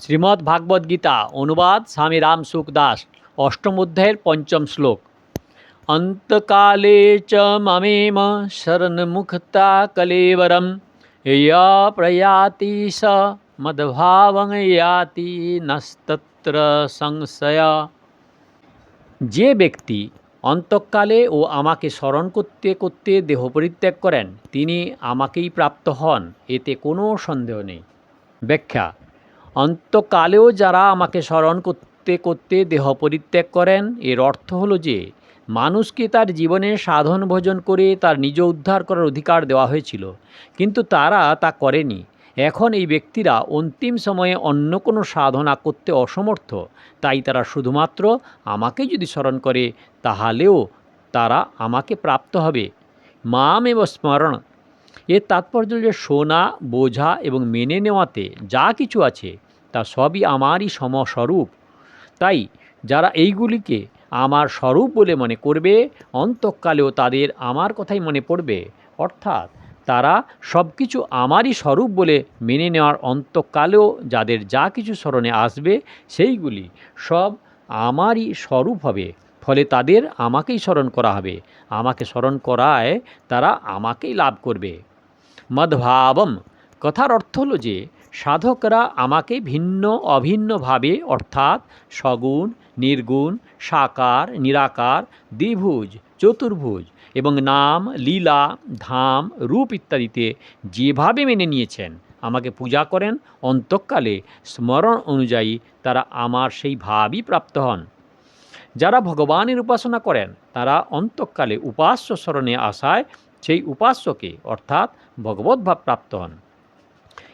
শ্রীমদ্ ভাগবত গীতা, অনুবাদ স্বামী রাম সুখ দাস, অষ্টম অধ্যায়ের পঞ্চম শ্লোক। অন্তকালে চ মমেম শরণমুখতা কলেবরম, ইয়া প্রয়াতি স মদ্ভাবং ইয়াতি নস্তত্র সংশয়। যে ব্যক্তি অন্তঃকালে ও আমাকে স্মরণ করতে করতে দেহ পরিত্যাগ করেন, তিনি আমাকেই প্রাপ্ত হন, এতে কোনো সন্দেহ নেই। ব্যাখ্যা অন্তকালেও যারা আমাকে স্মরণ করতে করতে দেহ পরিত্যাগ করেন, এর অর্থ হলো যে, মানুষকে তার জীবনে সাধন ভোজন করে তার নিজ উদ্ধার করার অধিকার দেওয়া হয়েছিল, কিন্তু তারা তা করেনি। এখন এই ব্যক্তিরা অন্তিম সময়ে অন্য কোনো সাধনা করতে অসমর্থ, তাই তারা শুধুমাত্র আমাকে যদি স্মরণ করে, তাহলেও তারা আমাকে প্রাপ্ত হবে। মাম এব স্মরণ। এর তাৎপর্য যে শোনা, বোঝা এবং মেনে নেওয়াতে যা কিছু আছে তা সবই আমারই সমস্বরূপ। তাই যারা এইগুলিকে আমার স্বরূপ বলে মনে করবে, অন্তঃকালেও তাদের আমার কথাই মনে পড়বে। অর্থাৎ তারা সব কিছু আমারই স্বরূপ বলে মেনে নেওয়ার অন্তঃকালেও যাদের যা কিছু স্মরণে আসবে, সেইগুলি সব আমারই স্বরূপ হবে। ফলে তাদের আমাকেই স্মরণ করা হবে। আমাকে স্মরণ করায় তারা আমাকেই লাভ করবে। মদ্ভাবম। কথার অর্থ হলো যে, সাধকরা আমাকে ভিন্ন অভিন্নভাবে অর্থাৎ সগুণ, নির্গুণ, সাকার, নিরাকার, দ্বিভুজ, চতুর্ভুজ এবং নাম, লীলা, ধাম, রূপ ইত্যাদিতে যেভাবে মেনে নিয়েছেন, আমাকে পূজা করেন, অন্তঃকালে স্মরণ অনুযায়ী তারা আমার সেই ভাবই প্রাপ্ত হন। যারা ভগবানের উপাসনা করেন, তারা অন্তঃকালে উপাস্য স্মরণে আসায় সেই উপাস্যকে, অর্থাৎ ভগবত ভাব প্রাপ্ত হন।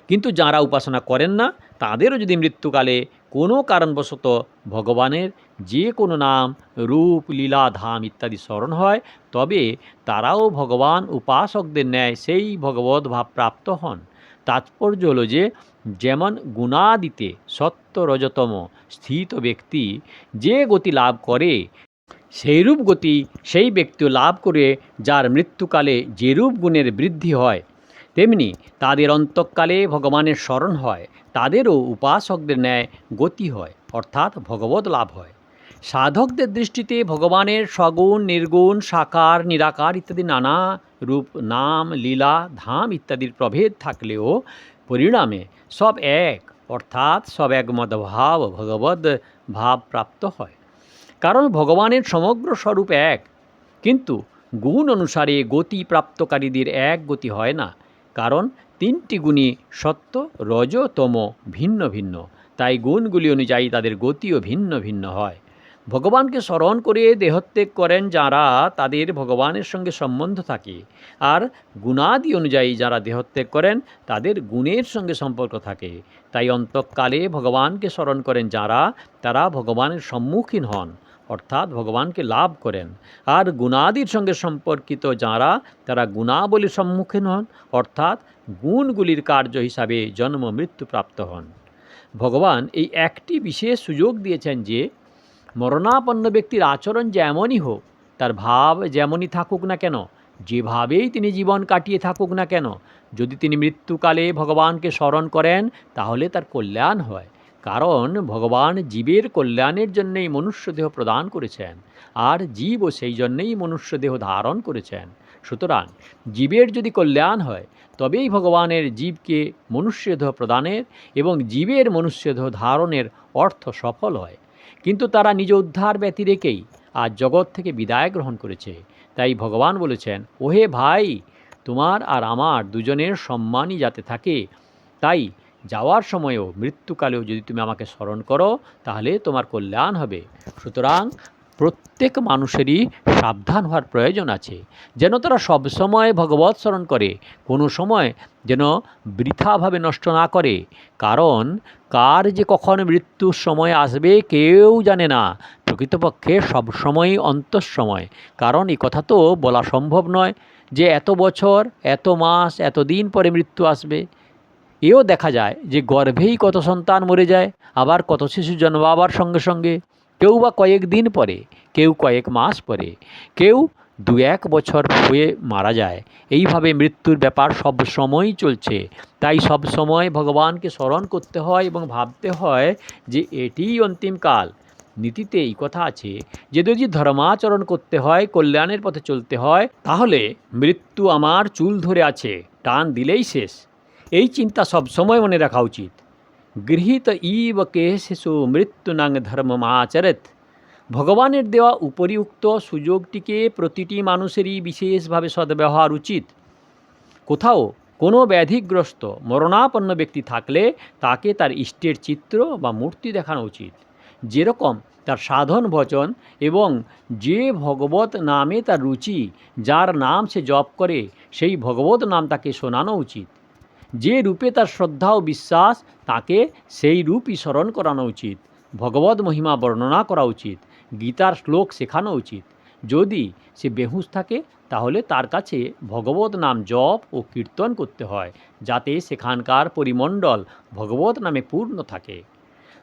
কিন্তু যারা উপাসনা করেন না, তাদেরও যদি মৃত্যুকালে কোনো কারণবশত ভগবানের যে কোনো নাম, রূপ, লীলা, ধাম ইত্যাদি স্মরণ হয়, তবে তারাও ভগবান উপাসকদের ন্যায় সেই ভগবত ভাব প্রাপ্ত হন। তাৎপর্য হলো যে, যেমন গুণাদিতে সত্য রজতম স্থিত ব্যক্তি যে গতি লাভ করে সেইরূপ গতি সেই ব্যক্তিও লাভ করে, যার মৃত্যুকালে যেরূপ গুণের বৃদ্ধি হয়, তেমনি তাদের অন্তঃকালে ভগবানের স্মরণ হয়, তাদেরও উপাসকদের ন্যায় গতি হয়, অর্থাৎ ভগবত লাভ হয়। সাধকদের দৃষ্টিতে ভগবানের সগুণ, নির্গুণ, সাকার, নিরাকার ইত্যাদি নানা রূপ, নাম, লীলা, ধাম ইত্যাদির প্রভেদ থাকলেও পরিণামে সব এক, অর্থাৎ সব একমত ভাব ভগবদ ভাব প্রাপ্ত হয়। কারণ ভগবানের সমগ্র স্বরূপ এক। কিন্তু গুণ অনুসারে গতি প্রাপ্তকারীদের এক গতি হয় না, কারণ তিনটি গুণই সত্য রজতম ভিন্ন ভিন্ন। তাই গুণগুলি অনুযায়ী তাদের গতিও ভিন্ন ভিন্ন হয়। ভগবানকে স্মরণ করে দেহত্যাগ করেন যারা, তাদের ভগবানের সঙ্গে সম্বন্ধ থাকে। আর গুণাদি অনুযায়ী যারা দেহত্যাগ করেন, তাদের গুণের সঙ্গে সম্পর্ক থাকে। তাই অন্তঃকালে ভগবানকে স্মরণ করেন যারা, তারা ভগবানের সম্মুখীন হন। অর্থাৎ ভগবানকে লাভ করেন। আর গুণাদির সঙ্গে সম্পর্কিত যারা, তারা গুণাবলীর সম্মুখীন হন, অর্থাৎ গুণগুলির কার্য হিসাবে জন্ম মৃত্যু প্রাপ্ত হন। ভগবান এই একটি বিশেষ সুযোগ দিয়েছেন যে, মরণাপন্ন ব্যক্তির আচরণ যেমনই হোক, তার ভাব যেমনই থাকুক না কেন, যেভাবেই তিনি জীবন কাটিয়ে থাকুক না কেন, যদি তিনি মৃত্যুকালে ভগবানকে স্মরণ করেন, তাহলে তার কল্যাণ হয়। কারণ ভগবান জীবের কল্যাণের জন্যই মনুষ্যদেহ প্রদান করেছেন, আর জীবও সেই জন্যেই মনুষ্যদেহ ধারণ করেছেন। সুতরাং জীবের যদি কল্যাণ হয়, তবেই ভগবানের জীবকে মনুষ্যদেহ প্রদানের এবং জীবের মনুষ্যদেহ ধারণের অর্থ সফল হয়। কিন্তু তারা নিজ উদ্ধার ব্যতি রেখেই আজ জগৎ থেকে বিদায় গ্রহণ করেছে। তাই ভগবান বলেছেন, ওহে ভাই, তোমার আর আমার দুজনের সম্মানই যাতে থাকে, তাই যাওয়ার সময়ও, মৃত্যুকালেও যদি তুমি আমাকে স্মরণ করো, তাহলে তোমার কল্যাণ হবে। সুতরাং প্রত্যেক মানুষেরই সাবধান হওয়ার প্রয়োজন আছে। যেন তারা সবসময় ভগবত স্মরণ করে, কোনো সময় যেন বৃথাভাবে নষ্ট না করে। কারণ কার যে কখন মৃত্যুর সময় আসবে কেউ জানে না। প্রকৃতপক্ষে সবসময়ই অন্তঃসময়। কারণ এই কথা তো বলা সম্ভব নয় যে এত বছর, এত মাস, এত দিন পরে মৃত্যু আসবে। এও দেখা যায় যে গর্ভেই কত সন্তান মরে যায়, আবার কত শিশু জন্মাবার সঙ্গে সঙ্গে। কেউ বা কয়েক দিন পরে, কেউ কয়েক মাস পরে, কেউ দু এক বছর হয়ে মারা যায়। এইভাবে মৃত্যুর ব্যাপার সব সময়ই চলছে। তাই সব সময় ভগবানকে স্মরণ করতে হয় এবং ভাবতে হয় যে এটিই অন্তিমকাল নীতিতে এই কথা আছে যে যদি ধর্মাচরণ করতে হয়, কল্যাণের পথে চলতে হয়, তাহলে মৃত্যু আমার চুল ধরে আছে, টান দিলেই শেষ। এই চিন্তা সবসময় মনে রাখা উচিত। গৃহীত ইব কেশু মৃত্যুনাং ধর্মমাচরেত ভগবানের দেওয়া উপরিউক্ত সুযোগটিকে প্রতিটি মানুষেরই বিশেষভাবে সদ্ব্যবহার উচিত। কোথাও কোনো ব্যাধিগ্রস্ত, মরণাপন্ন ব্যক্তি থাকলে তাকে তার ইষ্টের চিত্র বা মূর্তি দেখানো উচিত। যেরকম তার সাধন ভজন এবং যে ভগবত নামে তার রুচি, যার নাম সে জপ করে, সেই ভগবত নাম তাকে শোনানো উচিত। যে রূপে তার শ্রদ্ধা ও বিশ্বাস, তাকে সেই রূপই স্মরণ করানো উচিত। ভগবত মহিমা বর্ণনা করা উচিত। গীতার শ্লোক শেখানো উচিত। যদি সে বেহুশ থাকে, তাহলে তার কাছে ভগবত নাম জপ ও কীর্তন করতে হয়, যাতে সেখানকার পরিমণ্ডল ভগবত নামে পূর্ণ থাকে।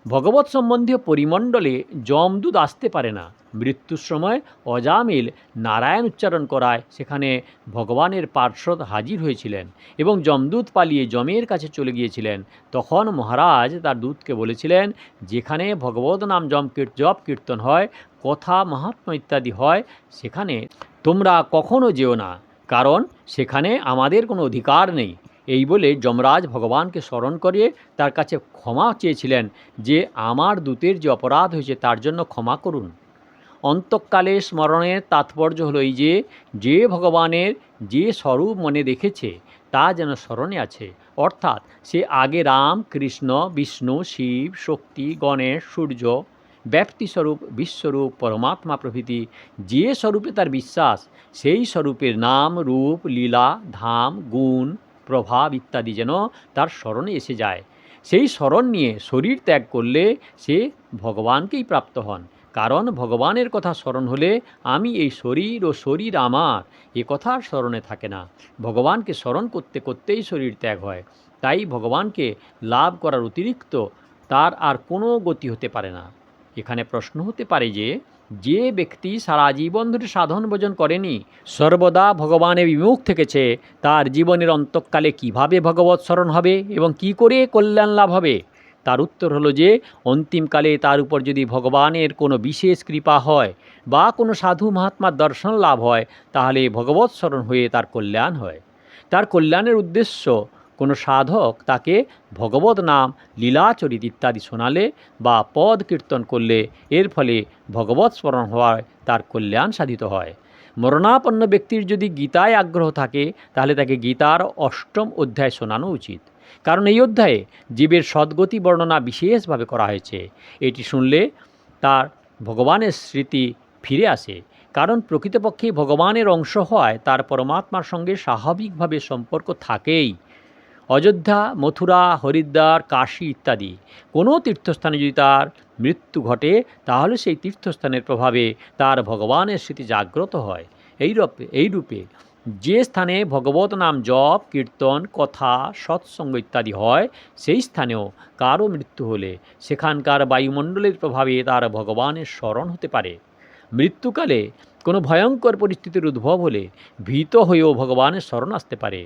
ভগবত সম্বন্ধীয় পরিমণ্ডলে যমদূত আসতে পারে না। মৃত্যুর সময় অজামিল নারায়ণ উচ্চারণ করায় সেখানে ভগবানের পার্শ্বদ হাজির হয়েছিলেন এবং যমদূত পালিয়ে যমের কাছে চলে গিয়েছিলেন। তখন মহারাজ তার দূতকে বলেছিলেন, যেখানে ভগবত নাম জম জপ কীর্তন হয়, কথা মাহাত্ম ইত্যাদি হয়, সেখানে তোমরা কখনো যেও না। কারণ সেখানে আমাদের কোনো অধিকার নেই। এই বলে যমরাজ ভগবানকে স্মরণ করিয়ে তার কাছে ক্ষমা চেয়েছিলেন যে আমার দূতের যে অপরাধ হয়েছে তার জন্য ক্ষমা করুন। অন্তঃকালে স্মরণের তাৎপর্য হলো এই যে যে ভগবানের যে স্বরূপ মনে দেখেছে, তা যেন স্মরণে আছে। অর্থাৎ সে আগে রাম, কৃষ্ণ, বিষ্ণু, শিব, শক্তি, গণেশ, সূর্য ব্যক্তিস্বরূপ বিশ্বরূপ, পরমাত্মা প্রভৃতি যে স্বরূপে তার বিশ্বাস, সেই স্বরূপের নাম, রূপ, লীলা, ধাম, গুণ প্রভাব ইত্যাদি যেন তার স্মরণে এসে যায়। সেই স্মরণ নিয়ে শরীর ত্যাগ করলে সে ভগবানকেই প্রাপ্ত হন। কারণ ভগবানের কথা স্মরণ হলে আমি এই শরীর ও শরীর আমার, এ কথা স্মরণে থাকে না। ভগবানকে স্মরণ করতে করতেই শরীর ত্যাগ হয়। তাই ভগবানকে লাভ করার অতিরিক্ত তার আর কোনো গতি হতে পারে না। এখানে প্রশ্ন হতে পারে যে যে ব্যক্তি সারা জীবন ধরে সাধন ভোজন করেনি, সর্বদা ভগবানে বিমুখ থেকেছে, তার জীবনের অন্তঃকালে কীভাবে ভগবৎ স্মরণ হবে এবং কি করে কল্যাণ লাভ হবে? তার উত্তর হলো যে, অন্তিমকালে তার উপর যদি ভগবানের কোনো বিশেষ কৃপা হয় বা কোনো সাধু মহাত্মার দর্শন লাভ হয়, তাহলে ভগবৎ স্মরণ হয়ে তার কল্যাণ হয়। তার কল্যাণের উদ্দেশ্য কোনো সাধক তাকে ভগবত নাম, লীলাচরিত ইত্যাদি শোনালে বা পদ কীর্তন করলে এর ফলে ভগবৎ স্মরণ হওয়ায় তার কল্যাণ সাধিত হয়। মরণাপন্ন ব্যক্তির যদি গীতায় আগ্রহ থাকে, তাহলে তাকে গীতার অষ্টম অধ্যায় শোনানো উচিত। কারণ এই অধ্যায়ে জীবের সদ্গতি বর্ণনা বিশেষভাবে করা হয়েছে। এটি শুনলে তার ভগবানের স্মৃতি ফিরে আসে। কারণ প্রকৃতপক্ষে ভগবানের অংশ হওয়ায় তার পরমাত্মার সঙ্গে স্বাভাবিকভাবে সম্পর্ক থাকেই। অযোধ্যা, মথুরা, হরিদ্বার, কাশী ইত্যাদি। কোনো তীর্থস্থানে যদি তার মৃত্যু ঘটে, তাহলে সেই তীর্থস্থানের প্রভাবে তার ভগবানের স্মৃতি জাগ্রত হয়। এই রূপে এই রূপে যে স্থানে ভগবত নাম জপ, কীর্তন, কথা, সৎসঙ্গ ইত্যাদি হয়, সেই স্থানেও কারও মৃত্যু হলে সেখানকার বায়ুমণ্ডলের প্রভাবে তার ভগবানের স্মরণ হতে পারে। মৃত্যুকালে কোনো ভয়ঙ্কর পরিস্থিতির উদ্ভব হলে ভীত হয়েও ভগবানের স্মরণ আসতে পারে।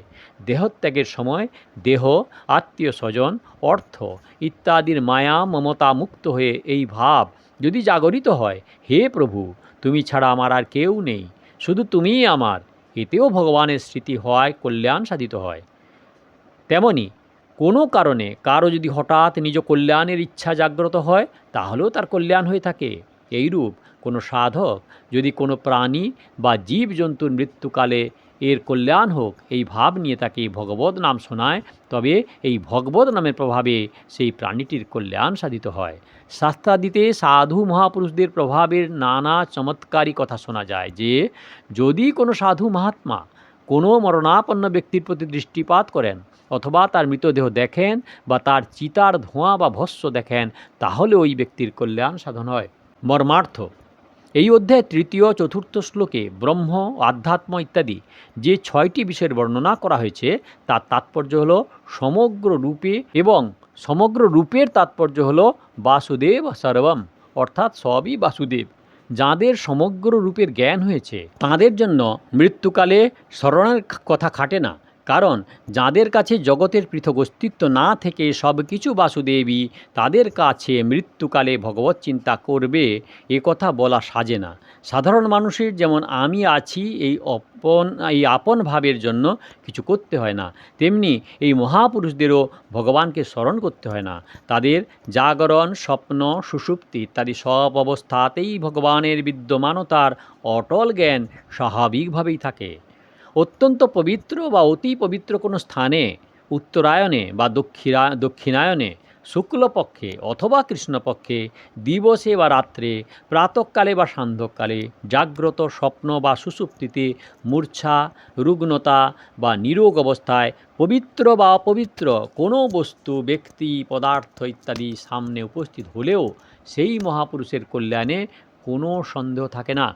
দেহত্যাগের সময় দেহ, আত্মীয় স্বজন, অর্থ ইত্যাদির মায়া, মমতা মুক্ত হয়ে এই ভাব যদি জাগরিত হয়, হে প্রভু, তুমি ছাড়া আমার আর কেউ নেই, শুধু তুমিই আমার। এতেও ভগবানের স্মৃতি হওয়ায় কল্যাণ সাধিত হয়। তেমনি কোনো কারণে কারও যদি হঠাৎ নিজ কল্যাণের ইচ্ছা জাগ্রত হয়, তাহলেও তার কল্যাণ হয়ে থাকে। এইরূপ কোনো সাধক যদি কোনো প্রাণী বা জীবজন্তুর মৃত্যুকালে এর কল্যাণ হোক, এই ভাব নিয়ে তাকে ভগবত নাম শোনায়, তবে এই ভগবত নামের প্রভাবে সেই প্রাণীটির কল্যাণ সাধিত হয়। শাস্ত্রাদিতে সাধু মহাপুরুষদের প্রভাবের নানা চমৎকারী কথা শোনা যায় যে, যদি কোনো সাধু মহাত্মা কোনো মরণাপন্ন ব্যক্তির প্রতি দৃষ্টিপাত করেন অথবা তার মৃতদেহ দেখেন বা তার চিতার ধোঁয়া বা ভস্য দেখেন, তাহলে ওই ব্যক্তির কল্যাণ সাধন হয়। মর্মার্থ। এই অধ্যায়ে তৃতীয়, চতুর্থ শ্লোকে ব্রহ্ম, আধ্যাত্ম ইত্যাদি যে ছয়টি বিষয়ের বর্ণনা করা হয়েছে, তার তাৎপর্য হল সমগ্র রূপে এবং সমগ্র রূপের তাৎপর্য হল বাসুদেব সর্বম, অর্থাৎ সবই বাসুদেব, যাদের সমগ্র রূপের জ্ঞান হয়েছে। তাদের জন্য মৃত্যুকালে স্মরণের কথা খাটে না। কারণ যাদের কাছে জগতের পৃথক অস্তিত্ব না থেকে সব কিছু বাসুদেবী তাদের কাছে মৃত্যুকালে ভগবত চিন্তা করবে, এ কথা বলা সাজে না। সাধারণ মানুষের যেমন আমি আছি, এই অপন, এই আপন ভাবের জন্য কিছু করতে হয় না। তেমনি এই মহাপুরুষদেরও ভগবানকে স্মরণ করতে হয় না। তাদের জাগরণ, স্বপ্ন, সুষুপ্তি ইত্যাদি সব অবস্থাতেই ভগবানের বিদ্যমানতার অটল জ্ঞান স্বাভাবিকভাবেই থাকে। অত্যন্ত পবিত্র বা অতি পবিত্র কোনো স্থানে, উত্তরায়ণে বা দক্ষিণা দক্ষিণায়নে শুক্লপক্ষে অথবা কৃষ্ণপক্ষে দিবসে বা রাত্রে, প্রাতকালে বা সান্ধ্যকালে জাগ্রত স্বপ্ন বা সুষুপ্তিতে মূর্ছা, রুগ্নতা বা নিরোগ অবস্থায় পবিত্র বা অপবিত্র কোনো বস্তু, ব্যক্তি, পদার্থ ইত্যাদি সামনে উপস্থিত হলেও সেই মহাপুরুষের কল্যাণে কোনো সন্দেহ থাকে না।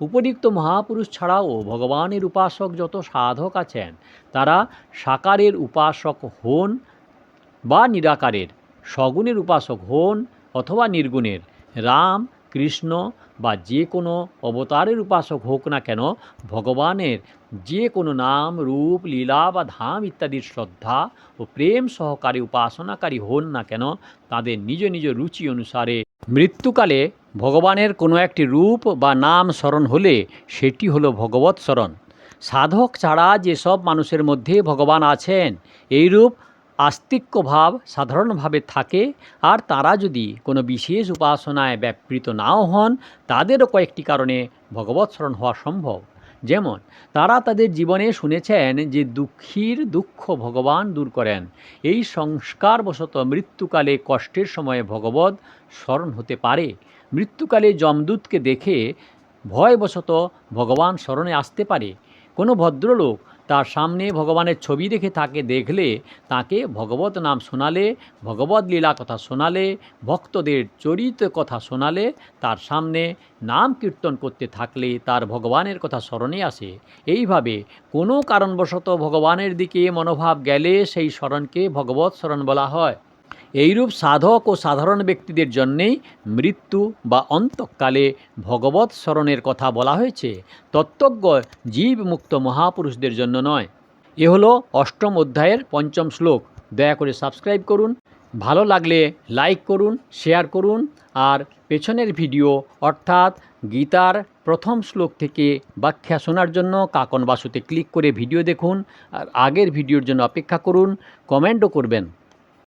উপরিক্ত মহাপুরুষ ছাড়াও ভগবানের উপাসক যত সাধক আছেন, তারা সাকারের উপাসক হন বা নিরাকারের, সগুণের উপাসক হন অথবা নির্গুণের, রাম, কৃষ্ণ বা যে কোনো অবতারের উপাসক হোক না কেন, ভগবানের যে কোনো নাম, রূপ, লীলা বা ধাম ইত্যাদির শ্রদ্ধা ও প্রেম সহকারে উপাসনাকারী হন না কেন, তাদের নিজ নিজ রুচি অনুসারে মৃত্যুকালে ভগবানের কোনো একটি রূপ বা নাম স্মরণ হলে সেটি হলো ভগবৎ স্মরণ। সাধক ছাড়া যেসব মানুষের মধ্যে ভগবান আছেন, এইরূপ আস্তিক্য ভাব সাধারণভাবে থাকে, আর তারা যদি কোনো বিশেষ উপাসনায় ব্যাপৃত নাও হন, তাদেরও কয়েকটি কারণে ভগবৎ স্মরণ হওয়া সম্ভব। যেমন, তারা তাদের জীবনে শুনেছেন যে দুঃখীর দুঃখ ভগবান দূর করেন। এই সংস্কারবশত মৃত্যুকালে কষ্টের সময়ে ভগবৎ স্মরণ হতে পারে। মৃত্যুকালে যমদূতকে দেখে ভয়বশত ভগবান স্মরণে আসতে পারে। কোনো ভদ্রলোক তার সামনে ভগবানের ছবি রেখে তাকে দেখলে, তাকে ভগবত নাম শোনালে, ভগবত লীলা কথা শোনালে, ভক্তদের চরিত কথা শোনালে, তার সামনে নাম কীর্তন করতে থাকলে তার ভগবানের কথা স্মরণে আসে। এইভাবে কোনো কারণবশত ভগবানের দিকে মনোভাব গেলে সেই স্মরণকে ভগবত স্মরণ বলা হয়। এইরূপ সাধক ও সাধারণ ব্যক্তিদের জন্যেই মৃত্যু বা অন্তকালে ভগবৎ স্মরণের কথা বলা হয়েছে। তত্ত্বজ্ঞ জীবমুক্ত মহাপুরুষদের জন্য নয়। এ হলো অষ্টম অধ্যায়ের পঞ্চম শ্লোক। দয়া করে সাবস্ক্রাইব করুন, ভালো লাগলে লাইক করুন, শেয়ার করুন আর পেছনের ভিডিও অর্থাৎ গীতার প্রথম শ্লোক থেকে ব্যাখ্যা শোনার জন্য কাকন বাসুতে ক্লিক করে ভিডিও দেখুন আর আগের ভিডিওর জন্য অপেক্ষা করুন, কমেন্টও করবেন।